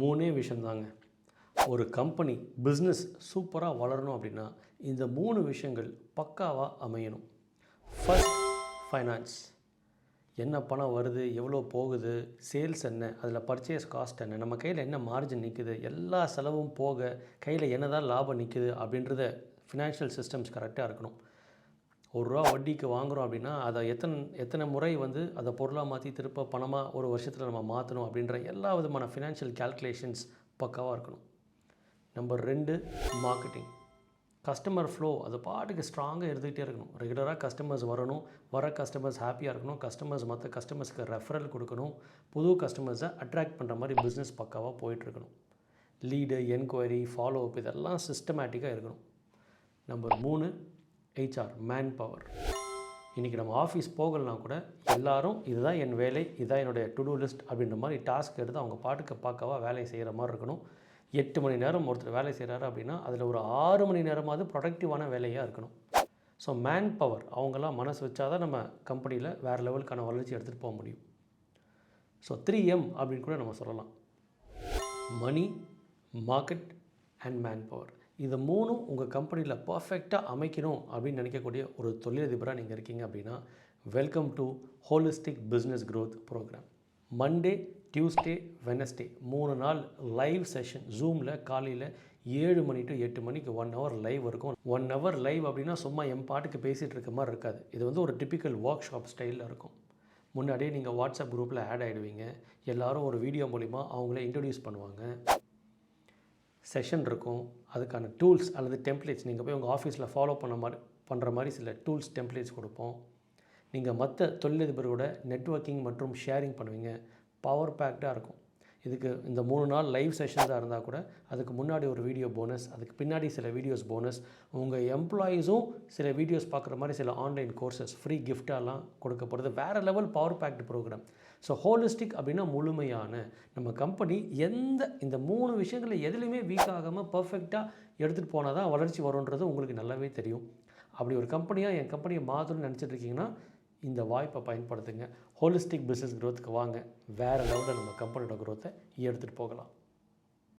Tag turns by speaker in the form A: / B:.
A: மூணே விஷயந்தாங்க. ஒரு company business சூப்பராக வளரணும் அப்படின்னா இந்த மூணு விஷயங்கள் பக்காவாக அமையணும். ஃபஸ்ட் ஃபைனான்ஸ் என்ன பணம் வருது எவ்வளோ போகுது சேல்ஸ் என்ன அதில் பர்ச்சேஸ் காஸ்ட் என்ன நம்ம கையில் என்ன மார்ஜின் நிற்குது எல்லா செலவும் போக கையில் என்ன தான் லாபம் நிற்குது அப்படின்றத ஃபினான்ஷியல் சிஸ்டம்ஸ் கரெக்டாக இருக்கணும். ஒரு ரூபா வட்டிக்கு வாங்குகிறோம் அப்படின்னா அதை எத்தனை எத்தனை முறை வந்து அதை பொருளாக மாற்றி திருப்ப பணமாக ஒரு வருஷத்தில் நம்ம மாற்றணும் அப்படின்ற எல்லா விதமான ஃபினான்ஷியல் கேல்குலேஷன்ஸ் பக்காவாக இருக்கணும். நம்பர் ரெண்டு மார்க்கெட்டிங் கஸ்டமர் ஃப்ளோ அது பாட்டுக்கு ஸ்ட்ராங்காக இருந்துகிட்டே இருக்கணும். ரெகுலராக கஸ்டமர்ஸ் வரணும். வர கஸ்டமர்ஸ் ஹாப்பியாக இருக்கணும். கஸ்டமர்ஸ் மற்ற கஸ்டமர்ஸ்க்கு ரெஃபரல் கொடுக்கணும். புது கஸ்டமர்ஸை அட்ராக்ட் பண்ணுற மாதிரி பிஸ்னஸ் பக்காவாக போயிட்டுருக்கணும் லீடு என்கொயரி ஃபாலோ அப் இதெல்லாம் சிஸ்டமேட்டிக்காக இருக்கணும். நம்பர் மூணு ஹெச்ஆர் மேன் பவர் இன்றைக்கி நம்ம ஆஃபீஸ் போகலனா கூட எல்லாரும் இதுதான் என் வேலை இதுதான் என்னுடைய டு டூ லிஸ்ட் அப்படின்ற மாதிரி டாஸ்க் எடுத்து அவங்க பாட்டுக்கு பார்க்கவா வேலையை செய்கிற மாதிரி இருக்கணும். எட்டு மணி நேரம் ஒருத்தர் வேலை செய்கிறாரு அப்படின்னா அதில் ஒரு ஆறு மணி நேரமாவது ப்ரொடக்டிவான வேலையாக இருக்கணும். ஸோ மேன் பவர் அவங்களாம் மனசு வச்சா தான் நம்ம கம்பெனியில் வேறு லெவலுக்கான வளர்ச்சி எடுத்துகிட்டு போக முடியும். ஸோ த்ரீ எம் அப்படின்னு கூட நம்ம சொல்லலாம். Money market and man power இது மூணும் உங்கள் கம்பெனியில் பர்ஃபெக்டாக அமைக்கணும் அப்படின்னு நினைக்கக்கூடிய ஒரு தொழிலதிபராக நீங்கள் இருக்கீங்க அப்படின்னா welcome to holistic business growth program Monday Tuesday Wednesday மூணு நாள் லைவ் செஷன் ஜூமில் காலையில் ஏழு மணி டு எட்டு மணிக்கு ஒன் ஹவர் லைவ் இருக்கும். ஒன் ஹவர் லைவ் அப்படின்னா சும்மா என் பாட்டுக்கு பேசிகிட்டு இருக்க மாதிரி இருக்காது. இது வந்து ஒரு டிப்பிக்கல் ஒர்க் ஷாப் ஸ்டைலில் இருக்கும். முன்னாடியே நீங்கள் வாட்ஸ்அப் குரூப்பில் ஆட் ஆகிடுவீங்க எல்லோரும் ஒரு வீடியோ மூலிமா அவங்கள இன்ட்ரடியூஸ் பண்ணுவாங்க. செஷன் இருக்கும். அதுக்கான டூல்ஸ் அல்லது டெம்ப்ளேட்ஸ் நீங்கள் போய் உங்கள் ஆஃபீஸில் ஃபாலோ பண்ண மாதிரி பண்ணுற மாதிரி சில டூல்ஸ் டெம்ப்ளேட்ஸ் கொடுப்போம். நீங்கள் மற்ற தொழிலதிபரோட நெட்வொர்க்கிங் மற்றும் ஷேரிங் பண்ணுவீங்க. பவர் பேக்டாக இருக்கும். இதுக்கு இந்த மூணு நாள் லைவ் செஷன்ஸாக இருந்தால் கூட அதுக்கு முன்னாடி ஒரு வீடியோ போனஸ் அதுக்கு பின்னாடி சில வீடியோஸ் போனஸ் உங்கள் எம்ப்ளாயீஸும் சில வீடியோஸ் பார்க்குற மாதிரி சில ஆன்லைன் கோர்சஸ் ஃப்ரீ கிஃப்டாலாம் கொடுக்கப்படுது. வேறு level power packed program so holistic அப்படின்னா முழுமையான. நம்ம கம்பெனி எந்த இந்த மூணு விஷயங்களில் எதுலேயுமே வீக் ஆகாமல் பர்ஃபெக்டாக எடுத்துகிட்டு போனால் தான் வளர்ச்சி வரும்ன்றது உங்களுக்கு நல்லாவே தெரியும். அப்படி ஒரு கம்பெனியாக என் கம்பெனியை மாற்றணும்னு நினச்சிட்டு இருக்கீங்கன்னா இந்த வாய்ப்பை பயன்படுத்துங்க. ஹோலிஸ்டிக் பிஸ்னஸ் க்ரோத்துக்கு வாங்க. வேறு லெவலில் நம்ம கம்பெனியோட க்ரோத்தை எடுத்துகிட்டு போகலாம்.